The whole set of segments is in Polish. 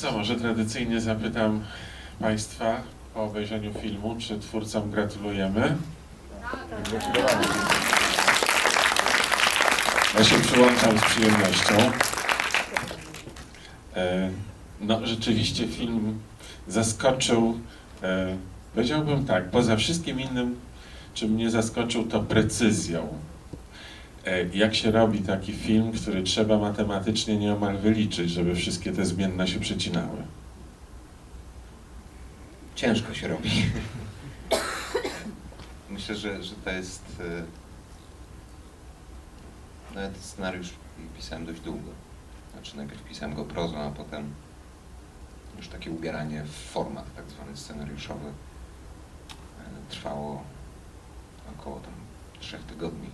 Co, może tradycyjnie zapytam Państwa po obejrzeniu filmu, czy twórcom gratulujemy? Zdecydowanie. Ja się przyłączam z przyjemnością. E, No, rzeczywiście film zaskoczył, e, powiedziałbym tak, poza wszystkim innym, czym mnie zaskoczył, to precyzją. E, Jak się robi taki film, który trzeba matematycznie nieomal wyliczyć, żeby wszystkie te zmienne się przecinały? Ciężko się robi. Myślę, że, że to jest. No ja ten scenariusz pisałem dość długo. Znaczy najpierw pisałem go prozą, a potem już takie ubieranie w format tak zwany scenariuszowy e, trwało około tam trzech tygodni.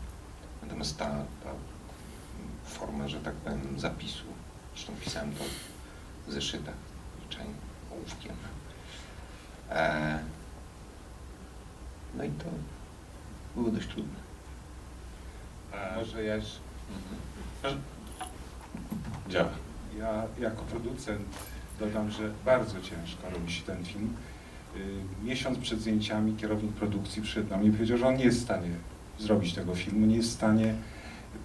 Natomiast ta, ta forma, że tak powiem, zapisu, zresztą pisałem to w zeszytach, zwyczajnie ołówkiem. E, no i to było dość trudne. Może ja, jeszcze- Działa. ja jako producent dodam, że bardzo ciężko robi się ten film. Y, Miesiąc przed zdjęciami kierownik produkcji przyszedł do mnie i powiedział, że on nie jest w stanie zrobić tego filmu, nie jest w stanie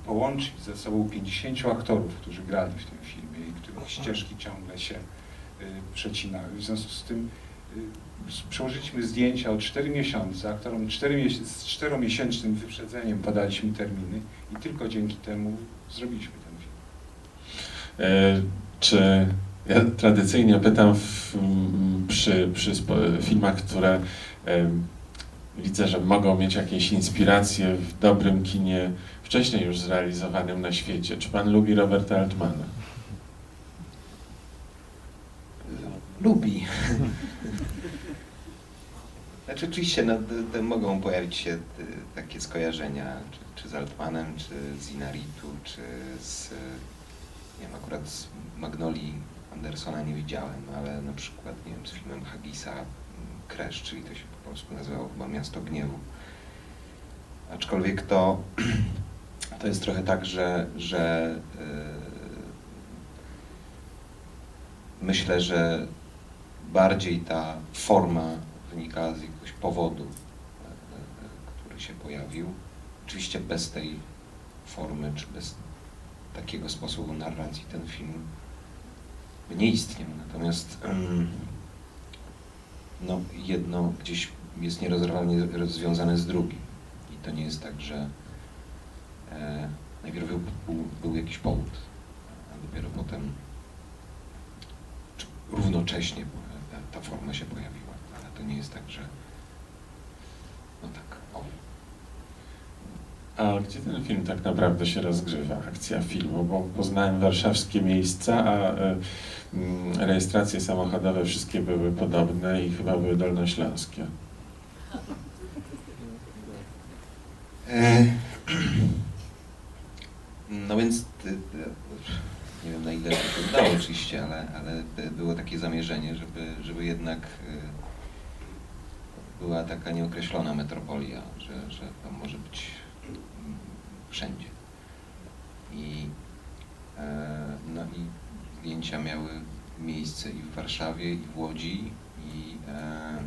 połączyć ze sobą 50 aktorów, którzy grali w tym filmie i których ścieżki ciągle się y, przecinały. W związku z tym y, przełożyliśmy zdjęcia o 4 miesiące, aktorom 4 miesię- z 4-miesięcznym wyprzedzeniem podaliśmy terminy i tylko dzięki temu zrobiliśmy ten film. E, Czy ja tradycyjnie pytam w, przy, przy filmach, które em, widzę, że mogą mieć jakieś inspiracje w dobrym kinie wcześniej już zrealizowanym na świecie. Czy pan lubi Roberta Altmana? Lubi. Znaczy oczywiście no, te, te mogą pojawić się te, takie skojarzenia, czy, czy z Altmanem, czy z Inaritu, czy z, nie wiem, akurat z Magnolii Andersona nie widziałem, ale na przykład, nie wiem, z filmem Haggisa Crash, czyli to się po polsku nazywało chyba Miasto Gniewu. Aczkolwiek to, to jest trochę tak, że, że yy, myślę, że bardziej ta forma wynika z jakiegoś powodu, e, e, który się pojawił. Oczywiście bez tej formy, czy bez takiego sposobu narracji ten film nie istniał. Natomiast em, no, jedno gdzieś jest nierozerwalnie rozwiązane z drugim. I to nie jest tak, że e, najpierw był, był, jakiś powód, a dopiero potem równocześnie ta, ta forma się pojawiła. Ale to nie jest tak, że no tak, o. A gdzie ten film tak naprawdę się rozgrywa, akcja filmu? Bo poznałem warszawskie miejsca, a e, mm, rejestracje samochodowe wszystkie były podobne i chyba były dolnośląskie. E, No więc ty- nie wiem na ile to udało oczywiście, ale, ale by- było takie zamierzenie, żeby, żeby jednak e, była taka nieokreślona metropolia, że, że to może być wszędzie. I, e, no i zdjęcia miały miejsce i w Warszawie, i w Łodzi, i e,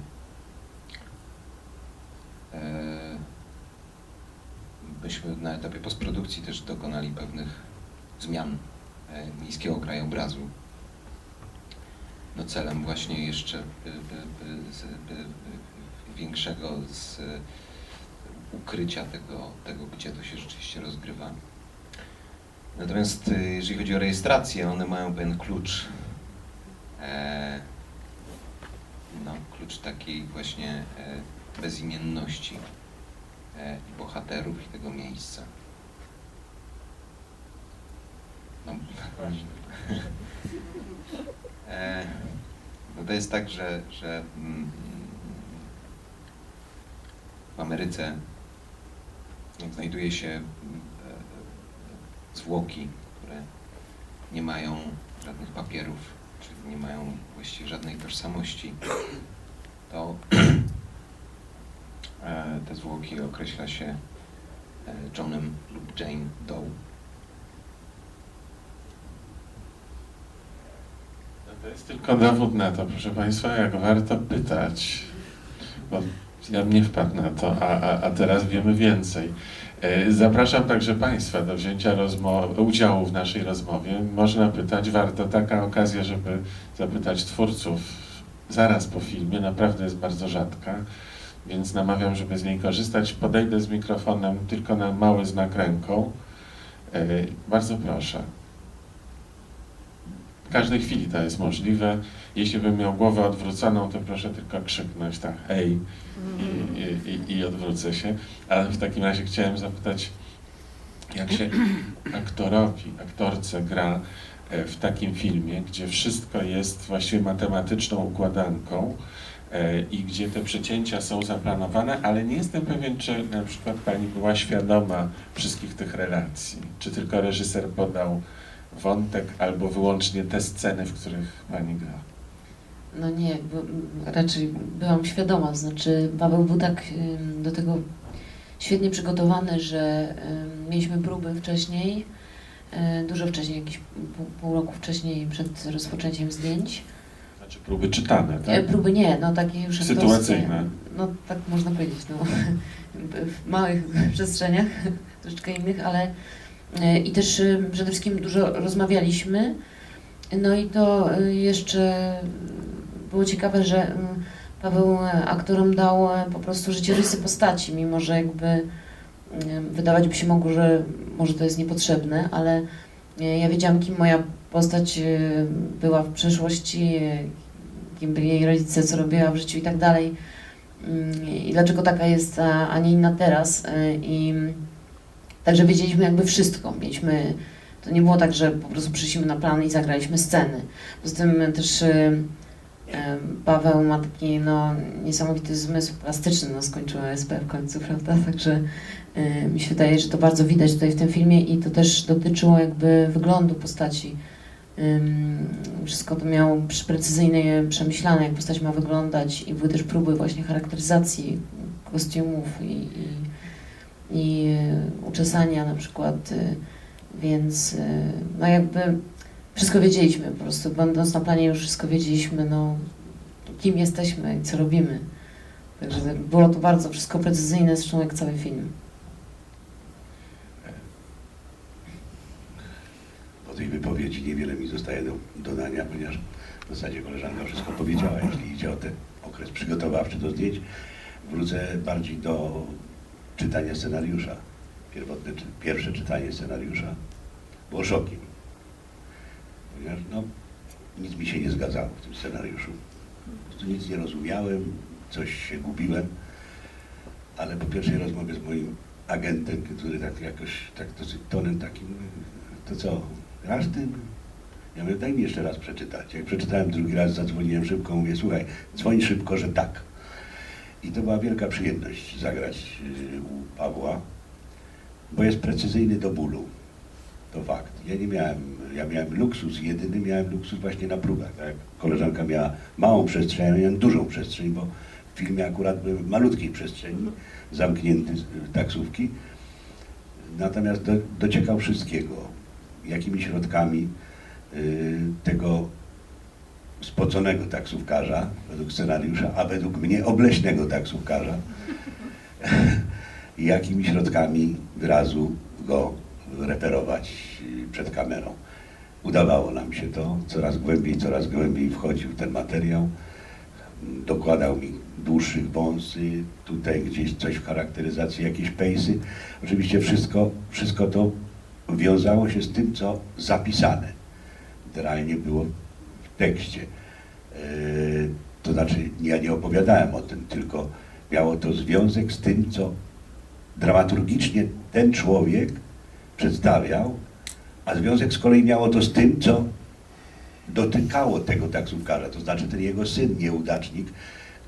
e, myśmy na etapie postprodukcji też dokonali pewnych zmian miejskiego krajobrazu. No celem właśnie jeszcze większego z, ukrycia tego, tego, gdzie to się rzeczywiście rozgrywa. Natomiast e, jeżeli chodzi o rejestrację, one mają pewien klucz. E, no, klucz takiej właśnie e, bezimienności e, i bohaterów i tego miejsca. No, e, no to jest tak, że, że mm, w Ameryce znajduje się mm, e, zwłoki, które nie mają żadnych papierów, czyli nie mają właściwie żadnej tożsamości, to E, Te zwłoki określa się e, Johnem lub Jane Doe. To jest tylko dowód na to, proszę Państwa, jak warto pytać. Bo ja nie wpadł na to, a, a, a teraz wiemy więcej. E, Zapraszam także Państwa do wzięcia udziału w naszej rozmowie. Można pytać, warto taka okazja, żeby zapytać twórców zaraz po filmie, naprawdę jest bardzo rzadka, więc namawiam, żeby z niej korzystać. Podejdę z mikrofonem tylko na mały znak ręką. E, Bardzo proszę. W każdej chwili to jest możliwe. Jeśli bym miał głowę odwróconą, to proszę tylko krzyknąć tak hej i, i, i, odwrócę się. Ale w takim razie chciałem zapytać, jak się aktorowi, aktorce gra e, w takim filmie, gdzie wszystko jest właściwie matematyczną układanką e, i gdzie te przecięcia są zaplanowane, ale nie jestem pewien, czy na przykład Pani była świadoma wszystkich tych relacji, czy tylko reżyser podał wątek albo wyłącznie te sceny, w których Pani gra. No nie, raczej byłam świadoma, znaczy Paweł był tak ym, do tego świetnie przygotowany, że ym, mieliśmy próby wcześniej, y, dużo wcześniej, jakieś pół, pół roku wcześniej przed rozpoczęciem zdjęć. Znaczy próby czytane, E, tak? Próby nie, no takie już aktorskie. Sytuacyjne. No tak można powiedzieć, no. W małych przestrzeniach, troszeczkę innych, ale e, i też e, przede wszystkim dużo rozmawialiśmy. No i to e, jeszcze było ciekawe, że mm, Paweł e, aktorom dał e, po prostu życiorysy postaci, mimo że jakby wydawać by się mogło, że może to jest niepotrzebne, ale e, ja wiedziałam, kim moja postać e, była w przeszłości, e, kim byli jej rodzice, co robiła w życiu i tak dalej. Mm, I dlaczego taka jest, a, nie inna teraz. I także wiedzieliśmy jakby wszystko. Mieliśmy, to nie było tak, że po prostu przyszliśmy na plan i zagraliśmy sceny. Poza tym też y, y, Paweł ma taki no, niesamowity zmysł plastyczny, no skończył ASP w końcu, prawda? Także y, mi się wydaje, że to bardzo widać tutaj w tym filmie i to też dotyczyło jakby wyglądu postaci. Wszystko to miało precyzyjnie przemyślane, jak postać ma wyglądać i były też próby właśnie charakteryzacji kostiumów i, i, i y, uczesania na przykład, y, więc y, no jakby wszystko wiedzieliśmy po prostu, będąc na planie już wszystko wiedzieliśmy, no kim jesteśmy i co robimy. Także tak było to bardzo wszystko precyzyjne, zresztą jak cały film. Po tej wypowiedzi niewiele mi zostaje do dodania, ponieważ w zasadzie koleżanka wszystko powiedziała, jeśli idzie o ten okres przygotowawczy do zdjęć. Wrócę bardziej do czytania scenariusza. Pierwotne, pierwsze czytanie scenariusza było szokiem. Ponieważ no, nic mi się nie zgadzało w tym scenariuszu. Po prostu nic nie rozumiałem, coś się gubiłem, ale po pierwszej rozmowie z moim agentem, który tak jakoś, tak dosyć tonem takim, to co, grasz tym? Ja mówię, daj mi jeszcze raz przeczytać. Jak przeczytałem drugi raz, zadzwoniłem szybko, mówię, słuchaj, dzwoń szybko, że tak. I to była wielka przyjemność zagrać yy, u Pawła, bo jest precyzyjny do bólu. To fakt. Ja nie miałem, ja miałem luksus, jedyny miałem luksus właśnie na próbach. Tak? Koleżanka miała małą przestrzeń, ja miałem dużą przestrzeń, bo w filmie akurat były w malutkiej przestrzeni, zamknięty z- taksówki. Natomiast do, dociekał wszystkiego. Jakimi środkami y, tego spoconego taksówkarza, według scenariusza, a według mnie obleśnego taksówkarza, jakimi środkami wyrazu go reperować przed kamerą. Udawało nam się to, coraz głębiej, coraz głębiej wchodził ten materiał. Dokładał mi dłuższych wąsy, tutaj gdzieś coś w charakteryzacji, jakieś pejsy. Oczywiście wszystko, wszystko to wiązało się z tym, co zapisane. Literalnie było tekście. Yy, To znaczy, ja nie opowiadałem o tym, tylko miało to związek z tym, co dramaturgicznie ten człowiek przedstawiał, a związek z kolei miało to z tym, co dotykało tego taksówkarza, to znaczy ten jego syn, nieudacznik,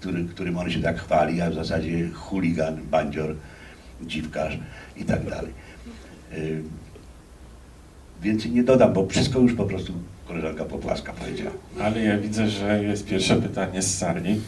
który, którym on się tak chwali, a w zasadzie chuligan, bandzior, dziwkarz i tak dalej. Yy, Więcej nie dodam, bo wszystko już po prostu koleżanka Popłaska powiedziała. Ale ja widzę, że jest pierwsze pytanie z sali.